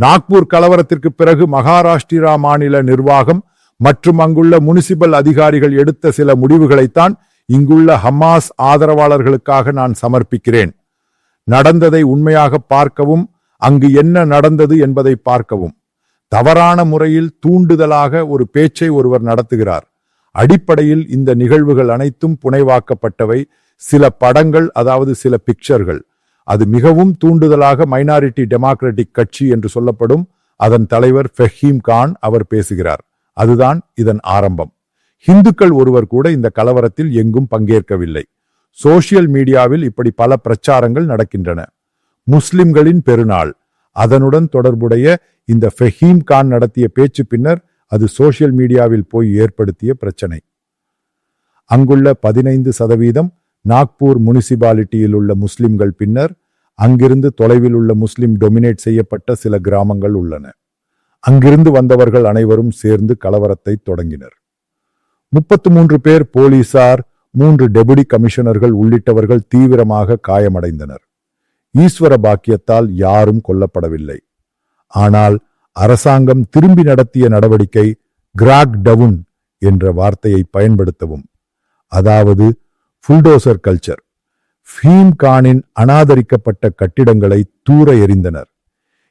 நாக்பூர் கலவரத்திற்கு பிறகு மகாராஷ்டிரா மாநில நிர்வாகம் மற்றும் அங்குள்ள முனிசிபல் அதிகாரிகள் எடுத்த சில முடிவுகளைத்தான் இங்குள்ள ஹமாஸ் ஆதரவாளர்களுக்காக நான் சமர்ப்பிக்கிறேன். நடந்ததை உண்மையாக பார்க்கவும் அங்கு என்ன நடந்தது என்பதை பார்க்கவும். தவறான முறையில் தூண்டுதலாக ஒரு பேச்சை ஒருவர் நடத்துகிறார். அடிப்படையில் இந்த நிகழ்வுகள் அனைத்தும் புனைவாக்கப்பட்டவை. சில படங்கள் அதாவது சில பிக்சர்கள். அது மிகவும் தூண்டுதலாக மைனாரிட்டி டெமோக்ராட்டிக் கட்சி என்று சொல்லப்படும் அதன் தலைவர் ஃபஹீம் கான் அவர் பேசுகிறார். அதுதான் இதன் ஆரம்பம். இந்துக்கள் ஒருவர் கூட இந்த கலவரத்தில் எங்கும் பங்கேற்கவில்லை. சோசியல் மீடியாவில் இப்படி பல பிரச்சாரங்கள் நடக்கின்றன. முஸ்லிம்களின் பெருநாள். அதனுடன் தொடர்புடைய இந்த ஃபஹீம் கான் நடத்திய பேச்சு பின்னர் அது சோசியல் மீடியாவில் போய் ஏற்படுத்திய பிரச்சனை. அங்குள்ள பதினைந்து சதவீதம் நாக்பூர் முனிசிபாலிட்டியில் உள்ள முஸ்லிம்கள் பின்னர் அங்கிருந்து தொலைவில் உள்ள முஸ்லிம் டொமினேட் செய்யப்பட்ட சில கிராமங்கள் உள்ளன. அங்கிருந்து வந்தவர்கள் அனைவரும் சேர்ந்து கலவரத்தை தொடங்கினர். முப்பத்து மூன்று பேர் போலீசார் மூன்று டெபுடி கமிஷனர்கள் உள்ளிட்டவர்கள் தீவிரமாக காயமடைந்தனர். ஈஸ்வர பாக்கியத்தால் யாரும் கொல்லப்படவில்லை. ஆனால் அரசாங்கம் திரும்பி நடத்திய நடவடிக்கை கிராக் டவுன் என்ற வார்த்தையை பயன்படுத்தவும் அதாவது புல்டோசர் கல்ச்சர். ஃபீம் கானின் அனாதரிக்கப்பட்ட கட்டிடங்களை தூர எறிந்தனர்.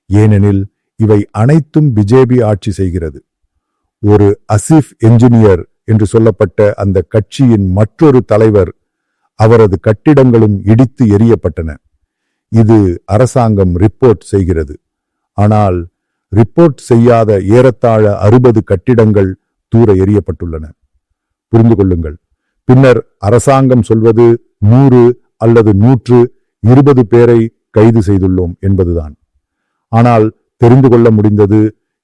ஏனெனில் இவை அனைத்தும் பிஜேபி ஆட்சி செய்கிறது. ஒரு அசிஃப் என்ஜினியர் என்று சொல்லப்பட்ட அந்த கட்சியின் மற்றொரு தலைவர் அவரது கட்டிடங்களும் இடித்து எரியப்பட்டன இது அரசாங்கம் ரிப்போர்ட் செய்கிறது. ஆனால் ரிப்போர்ட் செய்யாத ஏறத்தாழ அறுபது கட்டிடங்கள் தூர எரியப்பட்டுள்ளன புரிந்து கொள்ளுங்கள். பின்னர் அரசாங்கம் சொல்வது நூறு அல்லது நூற்று இருபது பேரை கைது செய்துள்ளோம் என்பதுதான். ஆனால் தெரிந்து கொள்ள முடிந்தது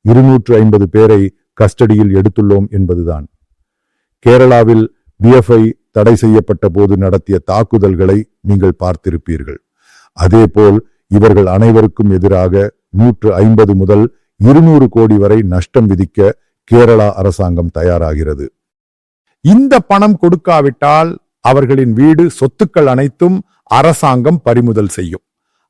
இருநூற்று ஐம்பது பேரை கஸ்டடியில் எடுத்துள்ளோம் என்பதுதான். கேரளாவில் பிஎஃப்ஐ தடை செய்யப்பட்ட போது நடத்திய தாக்குதல்களை நீங்கள் பார்த்திருப்பீர்கள். அதேபோல் இவர்கள் அனைவருக்கும் எதிராக நூற்று ஐம்பது முதல் இருநூறு கோடி வரை நஷ்டம் விதிக்க கேரளா அரசாங்கம் தயாராகிறது. இந்த பணம் கொடுக்காவிட்டால் அவர்களின் வீடு சொத்துக்கள் அனைத்தும் அரசாங்கம் பறிமுதல் செய்யும்.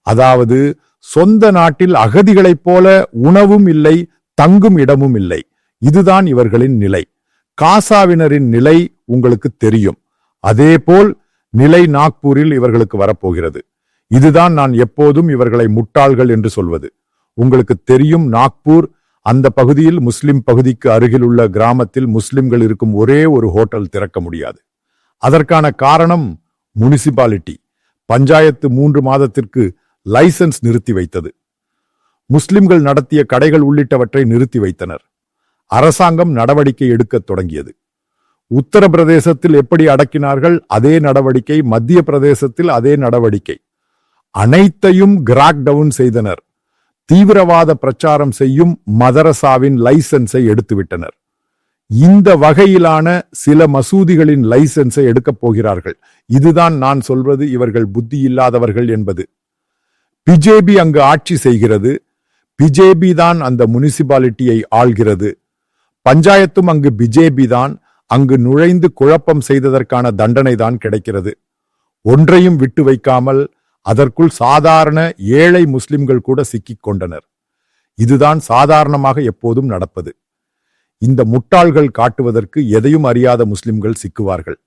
அதாவது சொந்த நாட்டில் அகதிகளைப் போல உணவும் இல்லை தங்கும் இடமும் இல்லை. இதுதான் இவர்களின் நிலை. காசாவினரின் நிலை உங்களுக்கு தெரியும். அதேபோல் நிலை நாக்பூரில் இவர்களுக்கு வரப்போகிறது. இதுதான் நான் எப்போதும் இவர்களை முட்டாள்கள் என்று சொல்வது. உங்களுக்கு தெரியும் நாக்பூர் அந்த பகுதியில் முஸ்லிம் பகுதிக்கு அருகில் உள்ள கிராமத்தில் முஸ்லிம்கள் இருக்கும் ஒரே ஒரு ஹோட்டல் திறக்க முடியாது. அதற்கான காரணம் முனிசிபாலிட்டி. பஞ்சாயத்து மூன்று மாதத்திற்கு லைசன்ஸ் நிறுத்தி வைத்தது. முஸ்லிம்கள் நடத்திய கடைகள் உள்ளிட்டவற்றை நிறுத்தி வைத்தனர். அரசாங்கம் நடவடிக்கை எடுக்கத் தொடங்கியது. உத்தரப்பிரதேசத்தில் எப்படி அடக்கினார்கள்? அதே நடவடிக்கை. மத்திய பிரதேசத்தில் அதே நடவடிக்கை. அனைத்தையும் கிராக் டவுன் செய்தனர். தீவிரவாத பிரச்சாரம் செய்யும் மதரசாவின் லைசன்ஸை எடுத்துவிட்டனர். இந்த வகையிலான சில மசூதிகளின் லைசன்ஸை எடுக்கப் போகிறார்கள். இதுதான் நான் சொல்வது இவர்கள் புத்தி இல்லாதவர்கள் என்பது. பிஜேபி அங்கு ஆட்சி செய்கிறது. பிஜேபி தான் அந்த முனிசிபாலிட்டியை ஆள்கிறது. பஞ்சாயத்தும் அங்கு பிஜேபி தான். அங்கு நுழைந்து குழப்பம் செய்ததற்கான தண்டனை தான் கிடைக்கிறது. ஒன்றையும் விட்டு வைக்காமல் அதற்குள் சாதாரண ஏழை முஸ்லிம்கள் கூட சிக்கிக் கொண்டனர். இதுதான் சாதாரணமாக எப்போதும் நடப்பது. இந்த முட்டாள்கள் காட்டுவதற்கு எதையும் அறியாத முஸ்லிம்கள் சிக்குவார்கள்.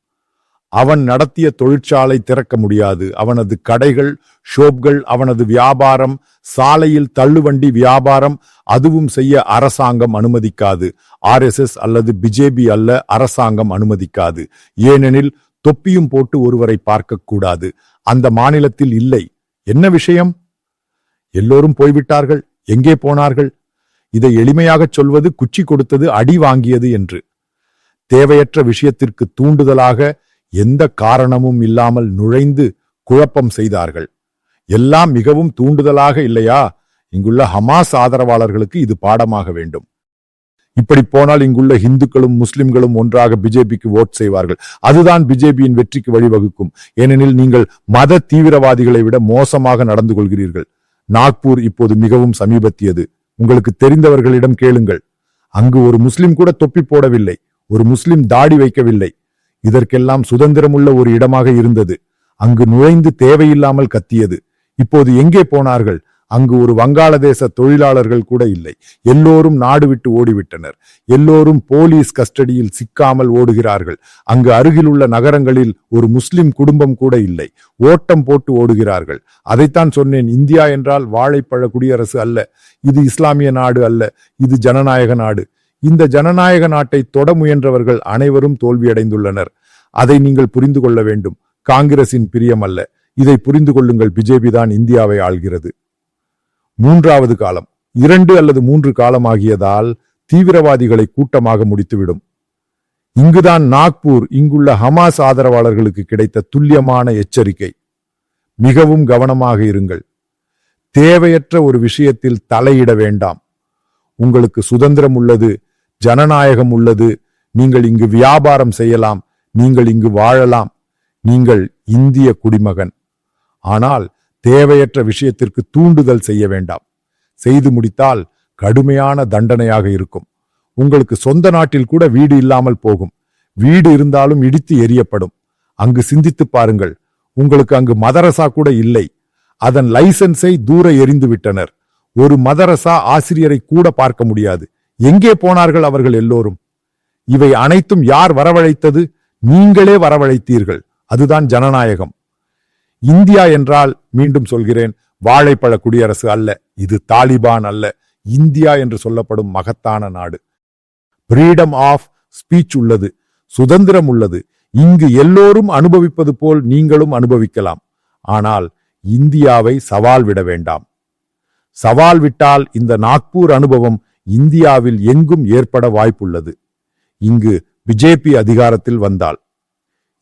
அவன் நடத்திய தொழிற்சாலை திறக்க முடியாது. அவனது கடைகள் ஷோப்கள் அவனது வியாபாரம் சாலையில் தள்ளுவண்டி வியாபாரம் அதுவும் செய்ய அரசாங்கம் அனுமதிக்காது. ஆர்எஸ்எஸ் அல்லது பிஜேபி அல்ல அரசாங்கம் அனுமதிக்காது. ஏனெனில் தொப்பியும் போட்டு ஒருவரை பார்க்கக்கூடாது. அந்த மாநிலத்தில் இல்லை. என்ன விஷயம்? எல்லோரும் போய்விட்டார்கள். எங்கே போனார்கள்? இதை எளிமையாகச் சொல்வது குச்சி கொடுத்தது அடி வாங்கியது என்று. தேவையற்ற விஷயத்திற்கு தூண்டுதலாக எந்த காரணமும் இல்லாமல் நுழைந்து குழப்பம் செய்தார்கள். எல்லாம் மிகவும் தூண்டுதலாக இல்லையா? இங்குள்ள ஹமாஸ் ஆதரவாளர்களுக்கு இது பாடமாக வேண்டும். இப்படி போனால் இங்குள்ள இந்துக்களும் முஸ்லிம்களும் ஒன்றாக பிஜேபிக்கு ஓட் செய்வார்கள். அதுதான் பிஜேபியின் வெற்றிக்கு வழிவகுக்கும். ஏனெனில் நீங்கள் மத தீவிரவாதிகளை விட மோசமாக நடந்து கொள்கிறீர்கள். நாக்பூர் இப்போது மிகவும் சமீபத்தியது. உங்களுக்கு தெரிந்தவர்களிடம் கேளுங்கள். அங்கு ஒரு முஸ்லிம் கூட தொப்பி போடவில்லை. ஒரு முஸ்லிம் தாடி வைக்கவில்லை. இதற்கெல்லாம் சுதந்திரமுள்ள ஒரு இடமாக இருந்தது. அங்கு நுழைந்து தேவையில்லாமல் கத்தியது. இப்போது எங்கே போனார்கள்? அங்கு ஒரு வங்காளதேச தொழிலாளர்கள் கூட இல்லை. எல்லோரும் நாடு விட்டு ஓடிவிட்டனர். எல்லோரும் போலீஸ் கஸ்டடியில் சிக்காமல் ஓடுகிறார்கள். அங்கு அருகிலுள்ள நகரங்களில் ஒரு முஸ்லிம் குடும்பம் கூட இல்லை. ஓட்டம் போட்டு ஓடுகிறார்கள். அதைத்தான் சொன்னேன் இந்தியா என்றால் வாழைப்பழ குடியரசு அல்ல. இது இஸ்லாமிய நாடு அல்ல. இது ஜனநாயக நாடு. இந்த ஜனநாயக நாட்டை தொட முயன்றவர்கள் அனைவரும் தோல்வியடைந்துள்ளனர். அதை நீங்கள் புரிந்து கொள்ள வேண்டும். காங்கிரசின் பிரியம் அல்ல இதை புரிந்து கொள்ளுங்கள். பிஜேபி தான் இந்தியாவை ஆள்கிறது. மூன்றாவது காலம். இரண்டு அல்லது மூன்று காலமாகியதால் தீவிரவாதிகளை கூட்டமாக முடித்துவிடும். இங்குதான் நாக்பூர் இங்குள்ள ஹமாஸ் ஆதரவாளர்களுக்கு கிடைத்த துல்லியமான எச்சரிக்கை. மிகவும் கவனமாக இருங்கள். தேவையற்ற ஒரு விஷயத்தில் தலையிட வேண்டாம். உங்களுக்கு சுதந்திரம் உள்ளது ஜனநாயகம் உள்ளது நீங்கள் இங்கு வியாபாரம் செய்யலாம் நீங்கள் இங்கு வாழலாம். நீங்கள் இந்திய குடிமகன். ஆனால் தேவையற்ற விஷயத்திற்கு தூண்டுதல் செய்ய வேண்டாம். செய்து முடித்தால் கடுமையான தண்டனையாக இருக்கும். உங்களுக்கு சொந்த நாட்டில் கூட வீடு இல்லாமல் போகும். வீடு இருந்தாலும் இடித்து எரியப்படும் அங்கு சிந்தித்து பாருங்கள். உங்களுக்கு அங்கு மதரசா கூட இல்லை. அதன் லைசன்ஸை தூர எரிந்து விட்டனர். ஒரு மதரசா ஆசிரியரை கூட பார்க்க முடியாது. எங்கே போனார்கள் அவர்கள் எல்லோரும்? இவை அனைத்தும் யார் வரவழைத்தது? நீங்களே வரவழைத்தீர்கள். அதுதான் ஜனநாயகம். இந்தியா என்றால் மீண்டும் சொல்கிறேன் வாழைப்பழ குடியரசு அல்ல இது தாலிபான் அல்ல இந்தியா என்று சொல்லப்படும் மகத்தான நாடு. ஃப்ரீடம் ஆஃப் ஸ்பீச் உள்ளது சுதந்திரம் உள்ளது இங்கு எல்லோரும் அனுபவிப்பது போல் நீங்களும் அனுபவிக்கலாம். ஆனால் இந்தியாவை சவால் விட வேண்டாம். சவால் விட்டால் இந்த நாக்பூர் அனுபவம் இந்தியாவில் எங்கும் ஏற்பட வாய்ப்புள்ளது. இங்கு பிஜேபி அதிகாரத்தில் வந்தால்.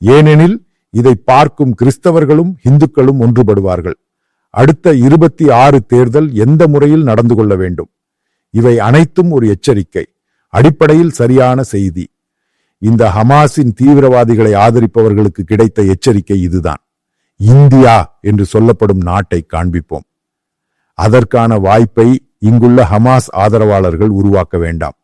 ஏனெனில் இதை பார்க்கும் கிறிஸ்தவர்களும் இந்துக்களும் ஒன்றுபடுவார்கள். அடுத்த இருபத்தி ஆறு தேர்தல் எந்த முறையில் நடந்து கொள்ள வேண்டும்? இவை அனைத்தும் ஒரு எச்சரிக்கை அடிப்படையில் சரியான செய்தி. இந்த ஹமாஸின் தீவிரவாதிகளை ஆதரிப்பவர்களுக்கு கிடைத்த எச்சரிக்கை இதுதான். இந்தியா என்று சொல்லப்படும் நாட்டை காண்பிப்போம். அதற்கான வாய்ப்பை இங்குள்ள ஹமாஸ் ஆதரவாளர்கள் உருவாக்க வேண்டாம்.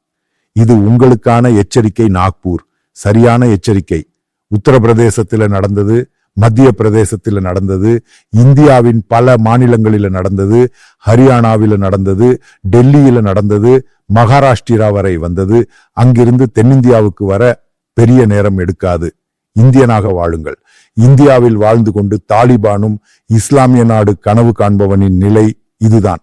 இது உங்களுக்கான எச்சரிக்கை நாக்பூர். சரியான எச்சரிக்கை. உத்தரப்பிரதேசத்தில் நடந்தது மத்திய பிரதேசத்தில் நடந்தது இந்தியாவின் பல மாநிலங்களில் நடந்தது ஹரியானாவில் நடந்தது டெல்லியில் நடந்தது மகாராஷ்டிரா வரை வந்தது. அங்கிருந்து தென்னிந்தியாவுக்கு வர பெரிய நேரம் எடுக்காது. இந்தியனாக வாழுங்கள். இந்தியாவில் வாழ்ந்து கொண்டு தாலிபானும் இஸ்லாமிய நாடு கனவு காண்பவனின் நிலை இதுதான்.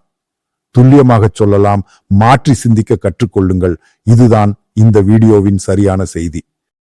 துல்லியமாகச் சொல்லலாம் மாற்றி சிந்திக்க கற்றுக்கொள்ளுங்கள். இதுதான் இந்த வீடியோவின் சரியான செய்தி.